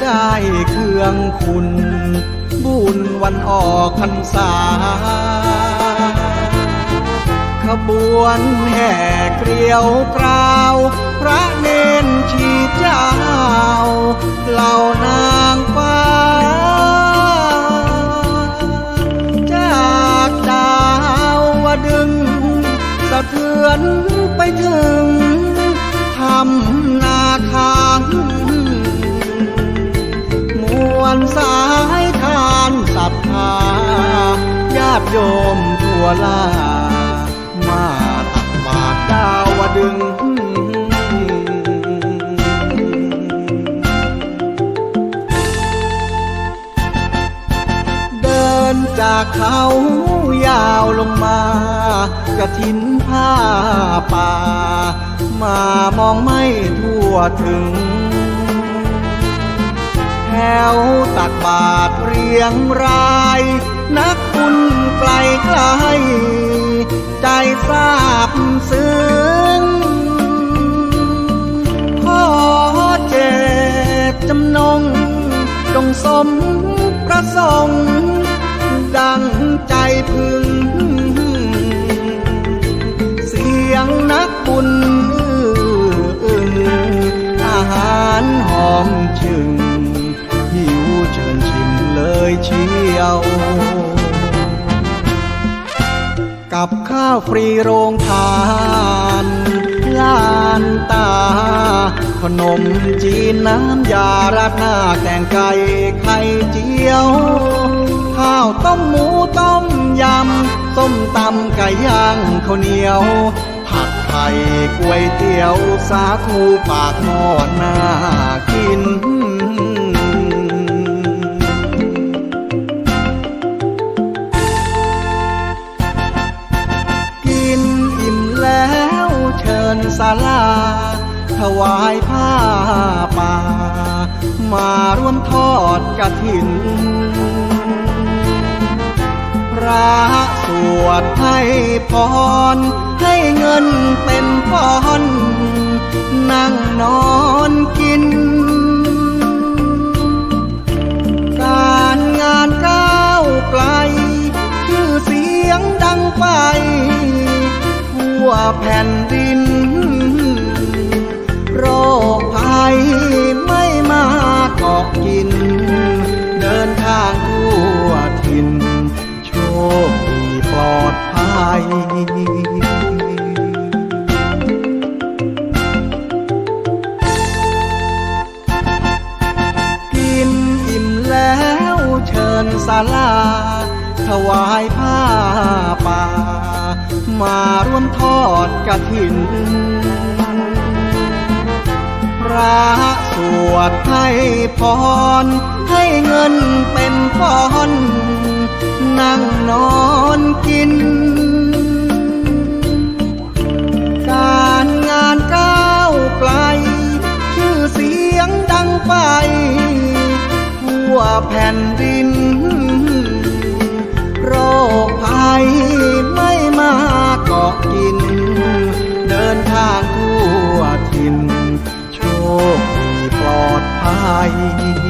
ได้เครื่องคุณ บุญวันออกพรรษา ขบวนแห่เกลียวกราว พระเนนชีเจ้า เหล่านางฟ้า จากดาวดึงส์สะเทือนไปถึงทำนา มวลสายทานศรัทธาญาติโยมทั่วลา มาตักบาตรดาวดึง เดินจากเขายาวลงมากระถินผ้าป่ามามองไม่ทั่วถึง ถวตักบาตรเรียงราย นักบุญไกลไกล ใจทราบซึ้งขอเจตจำนง จงสมประสงค์ ดังใจพึง ยเชียว กับข้าวฟรีโรงทานลานตา ขนมจีนน้ำยาราดหน้าแกงไก่ไข่เจียว ข้าวต้มหมูต้มยำ ส้มตำไก่ย่างข้าวเหนียว ผัดไทยก๋วยเตี๋ยวสาคูปากหม้อน่ากิน เชิญศาลา ถวายผ้าป่า มาร่วมทอดกระถิน พระสวดให้พร ให้เงินเป็นฟอน นั่งนอนกิน การงานก้าวไกล ชื่อเสียงดังไป ทั่วแผ่นดิน ไม่มาเกาะกิน เดินทางทั่วถิ่นโชคดีปลอดภัยกินอิ่มแล้วเชิญศาลา ถวายผ้าป่า มาร่วมทอดกระถิน ระสวดให้พร ให้เงินเป็นฟอนนั่งนอนกิน การงานก้าวไกล ชื่อเสียงดังไป ทั่วแผ่นดิน โรคภัย Thank you.